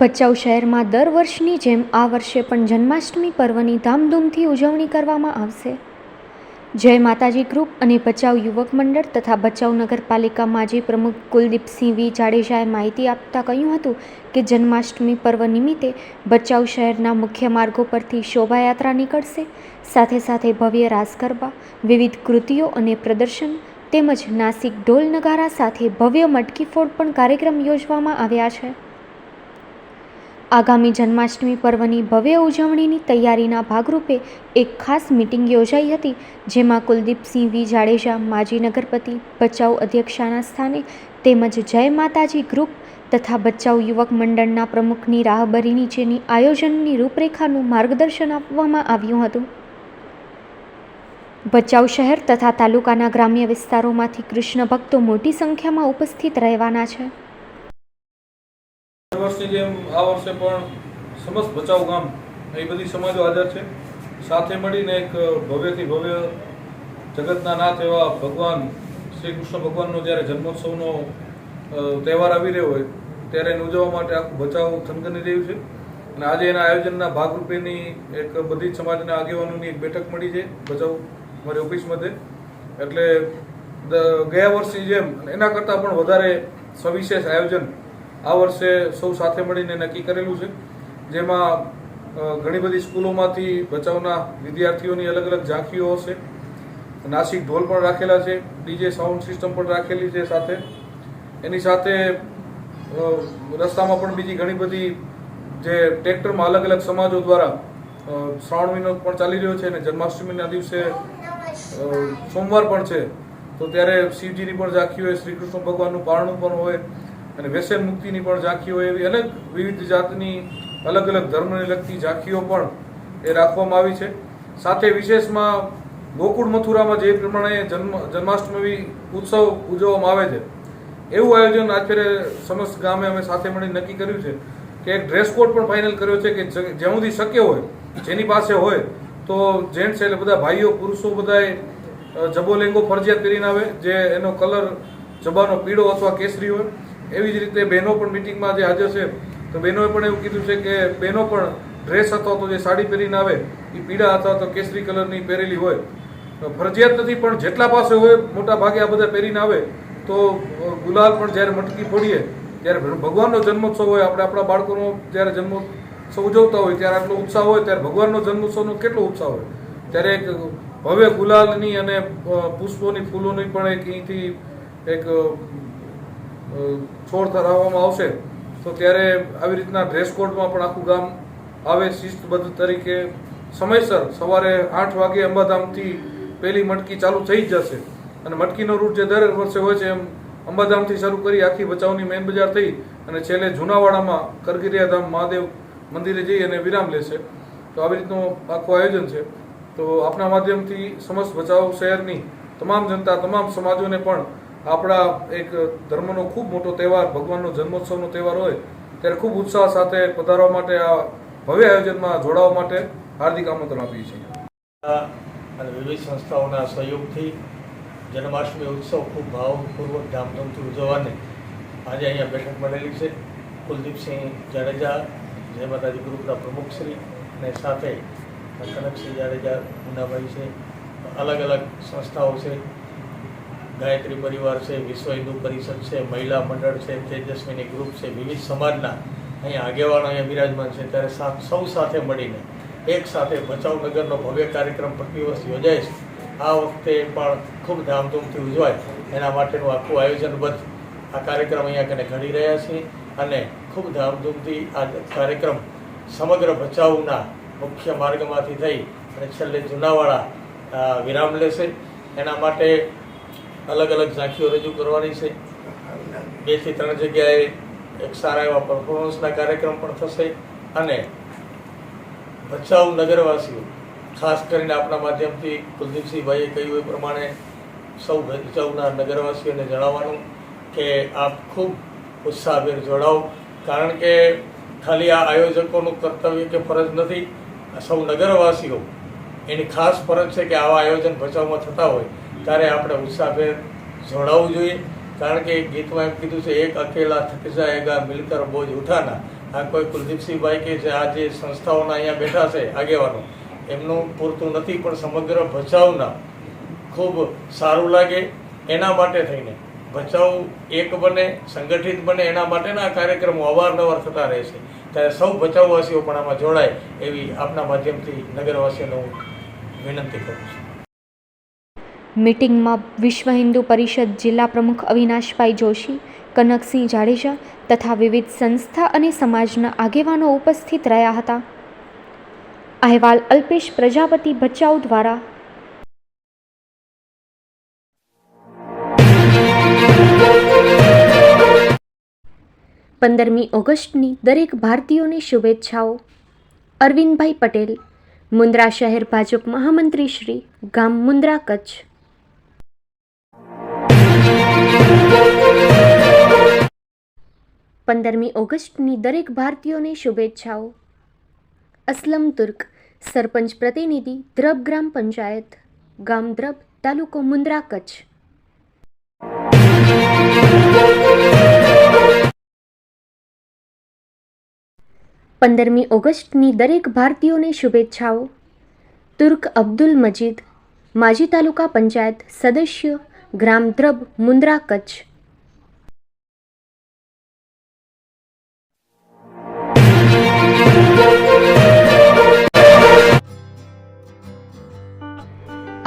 ભચાઉ શહેરમાં દર વર્ષની જેમ આ વર્ષે પણ જન્માષ્ટમી પર્વની ધામધૂમથી ઉજવણી કરવામાં આવશે. જય માતાજી ગ્રુપ અને ભચાઉ યુવક મંડળ તથા ભચાઉ નગરપાલિકા માજી પ્રમુખ કુલદીપસિંહ વી જાડેજાએ માહિતી આપતા કહ્યું હતું કે જન્માષ્ટમી પર્વ નિમિત્તે ભચાઉ શહેરના મુખ્ય માર્ગો પરથી શોભાયાત્રા નીકળશે. સાથે સાથે ભવ્ય રાસ ગરબા, વિવિધ કૃતિઓ અને પ્રદર્શન તેમજ નાસિક ઢોલ નગારા સાથે ભવ્ય મટકી ફોડ પણ કાર્યક્રમ યોજવામાં આવ્યા છે. આગામી જન્માષ્ટમી પર્વની ભવ્ય ઉજવણીની તૈયારીના ભાગરૂપે એક ખાસ મિટિંગ યોજાઈ હતી, જેમાં કુલદીપસિંહ વી. જાડેજા, માજી નગરપતિ ભચાઉ અધ્યક્ષાના સ્થાને તેમજ જય માતાજી ગ્રુપ તથા ભચાઉ યુવક મંડળના પ્રમુખની રાહબરી નીચેની આયોજનની રૂપરેખાનું માર્ગદર્શન આપવામાં આવ્યું હતું. ભચાઉ શહેર તથા તાલુકાના ગ્રામ્ય વિસ્તારોમાંથી કૃષ્ણ ભક્તો મોટી સંખ્યામાં ઉપસ્થિત રહેવાના છે. વર્ષની જેમ આ વર્ષે પણ સમસ્ત બચાવ ગામ એ બધી સમાજો હાજર છે. સાથે મળીને એક ભવ્યથી ભવ્ય જગતના નાથ એવા ભગવાન, શ્રી કૃષ્ણ ભગવાનનો જ્યારે જન્મોત્સવનો તહેવાર આવી રહ્યો હોય, ત્યારે એને ઉજવવા માટે આખું બચાવ થનગની રહ્યું છે. અને આજે એના આયોજનના ભાગરૂપેની એક બધી જ સમાજના આગેવાનોની એક બેઠક મળી છે બચાવ મારી ઓફિસ મધ્યે. એટલે ગયા વર્ષની જેમ એના કરતાં પણ વધારે સવિશેષ આયોજન આ વર્ષે સૌ સાથે મળીને નક્કી કરેલું છે, જેમાં ઘણી બધી સ્કૂલોમાંથી બચાવના વિદ્યાર્થીઓની અલગ અલગ ઝાંખીઓ હશે. નાસિક ઢોલ પણ રાખેલા છે, ડીજે સાઉન્ડ સિસ્ટમ પણ રાખેલી છે સાથે. એની સાથે રસ્તામાં પણ બીજી ઘણી બધી જે ટ્રેક્ટરમાં અલગ અલગ સમાજો દ્વારા શ્રાવણ મહિનો પણ ચાલી રહ્યો છે અને જન્માષ્ટમીના દિવસે સોમવાર પણ છે. તો ત્યારે શિવજીની પણ ઝાંખી હોય, શ્રી કૃષ્ણ ભગવાનનું પારણું પણ હોય. અને વ્યસન મુક્તિની પણ ઝાંખીઓ એવી અનેક વિવિધ જાતની અલગ અલગ ધર્મને લગતી ઝાંખીઓ પણ એ રાખવામાં આવી છે. સાથે વિશેષમાં ગોકુળ મથુરામાં જે પ્રમાણે જન્મ, જન્માષ્ટમી ઉત્સવ ઉજવવામાં આવે છે, એવું આયોજન અત્યારે સમસ્ત ગામે અમે સાથે મળી નક્કી કર્યું છે કે એક ડ્રેસ કોડ પણ ફાઇનલ કર્યો છે કે જ્યાં સુધી શક્ય હોય, જેની પાસે હોય, તો જેન્ટ્સ એટલે બધા ભાઈઓ, પુરુષો બધાએ જબો લેંગો ફરજિયાત કરીને આવે, જે એનો કલર જબાનો પીળો અથવા કેસરી હોય. એવી જ રીતે બહેનો પણ મિટિંગમાં જે હાજર છે. તો બહેનોએ પણ એવું કીધું છે કે બહેનો પણ ડ્રેસ અથવા તો જે સાડી પહેરીને આવે એ પીળા અથવા તો કેસરી કલરની પહેરેલી હોય. ફરજિયાત નથી, પણ જેટલા પાસે હોય, મોટા ભાગે આ બધા પહેરીને આવે, તો ગુલાલ પણ જ્યારે મટકી ફોડીએ, ત્યારે ભગવાનનો જન્મોત્સવ હોય, આપણે આપણા બાળકોનો જ્યારે જન્મોત્સવ ઉજવતા હોય, ત્યારે આટલો ઉત્સાહ હોય, ત્યારે ભગવાનનો જન્મોત્સવનો કેટલો ઉત્સાહ હોય. ત્યારે એક, ભવ્ય ગુલાલની અને પુષ્પોની ફૂલોની પણ એક અહીંથી એક છોડ ધરાવવામાં આવશે, તો ત્યારે આવી રીતના ડ્રેસ કોડમાં પણ આખું ગામ આવે શિસ્તબદ્ધ તરીકે. સમયસર સવારે આઠ વાગે અંબાધામથી પહેલી મટકી ચાલુ થઈ જ જશે. અને મટકીનો રૂટ જે દર વર્ષે હોય છે એમ અંબાધામથી શરૂ કરી આખી બચાવની મેન બજાર થઈ અને છેલ્લે જુનાવાડામાં કરગીરિયા ધામ મહાદેવ મંદિરે જઈ અને વિરામ લેશે. તો આવી રીતનું આખું આયોજન છે. તો આપના માધ્યમથી સમસ્ત બચાવ શહેરની તમામ જનતા, તમામ સમાજોને પણ આપણા એક ધર્મનો ખૂબ મોટો તહેવાર, ભગવાનનો જન્મોત્સવનો તહેવાર હોય, ત્યારે ખૂબ ઉત્સાહ સાથે પધારવા માટે, આ ભવ્ય આયોજનમાં જોડાવા માટે હાર્દિક આમંત્રણ આપીએ છીએ. અને વિવિધ સંસ્થાઓના સહયોગથી જન્માષ્ટમી ઉત્સવ ખૂબ ભાવપૂર્વક ધામધૂમથી ઉજવવાને આજે અહીંયા બેઠક મળેલી છે. કુલદીપસિંહ જાડેજા, જય માતાજી ગ્રુપના પ્રમુખશ્રી અને સાથે કનકસિંહ જાડેજા મુનાભાઈ છે. અલગ અલગ સંસ્થાઓ છે. ગાયત્રી પરિવાર છે, વિશ્વ હિન્દુ પરિષદ છે, મહિલા મંડળ છે, તેજસ્વીની ગ્રુપ છે, વિવિધ સમાજના અહીંયા આગેવાનો અહીંયા બિરાજમાન છે. ત્યારે સા- સાથે મળીને, એક સાથે ભચાઉનગરનો ભવ્ય કાર્યક્રમ પ્રતિ વર્ષ યોજાય છે. આ વખતે પણ ખૂબ ધામધૂમથી ઉજવાય. એના માટેનું આખું આયોજનબદ્ધ આ કાર્યક્રમ અહીંયા કને ઘડી રહ્યા છીએ અને ખૂબ ધામધૂમથી આ કાર્યક્રમ સમગ્ર ભચાઉના મુખ્ય માર્ગમાંથી થઈ અને છેલ્લે જૂનાવાડા વિરામ લેશે. એના માટે અલગ અલગ ઝાંખીઓ રજૂ કરવાની છે. બેથી ત્રણ જગ્યાએ એક સારા એવા પરફોર્મન્સના કાર્યક્રમ પણ થશે અને ભચાઉ નગરવાસીઓ, ખાસ કરીને આપણા માધ્યમથી કુલદીપસિંહભાઈએ કહ્યું એ પ્રમાણે, સૌ ભચાઉના નગરવાસીઓને જણાવવાનું કે આપ ખૂબ ઉત્સાહભેર જોડાઓ. કારણ કે ખાલી આ આયોજકોનું કર્તવ્ય કે ફરજ નથી સૌ નગરવાસીઓ, એની ખાસ ફરજ છે કે આવા આયોજન ભચાઉમાં થતા હોય. ત્યારે આપણે ઉત્સાહભેર જોડાવવું જોઈએ. કારણ કે ગીતમાં એમ કીધું છે, એક અકેલા થક જાએગા મિલકર બોજ ઉઠાના. આ કોઈ કુલદીપસિંહભાઈ કે જે આ જે સંસ્થાઓના અહીંયા બેઠા છે, આગેવાનો, એમનું પૂરતું નથી, પણ સમગ્ર ભચાઉના ખૂબ સારું લાગે એના માટે થઈને. ભચાઉ એક બને, સંગઠિત બને, એના માટેના કાર્યક્રમો અવારનવાર થતા રહે છે. ત્યારે સૌ ભચાઉવાસીઓ પણ આમાં જોડાય એવી આપના માધ્યમથી નગરવાસીઓને હું વિનંતી કરું છું. મીટિંગમાં વિશ્વ હિન્દુ પરિષદ જિલ્લા પ્રમુખ અવિનાશભાઈ જોશી, કનકસિંહ જાડેજા તથા વિવિધ સંસ્થા અને સમાજના આગેવાનો ઉપસ્થિત રહ્યા હતા. અહેવાલ અલ્પેશ પ્રજાપતિ ભચાઉ દ્વારા પંદરમી ઓગસ્ટની દરેક ભારતીયોને શુભેચ્છાઓ. અરવિંદભાઈ પટેલ, મુન્દ્રા શહેર ભાજપ મહામંત્રી શ્રી ગામ મુન્દ્રા કચ્છ. પંદરમી ઓગસ્ટની દરેક ભારતીયોને શુભેચ્છાઓ. અસલમ તુર્ક, સરપંચ પ્રતિનિધિ, દ્રબ ગ્રામ પંચાયત, ગામ દ્રબ, તાલુકો મુન્દ્રા કચ્છ. પંદરમી ઓગસ્ટની દરેક ભારતીયોને શુભેચ્છાઓ. તુર્ક અબ્દુલ મજીદ, માજી તાલુકા પંચાયત સદસ્ય, ગ્રામ Dhrab, Mundra Kutch.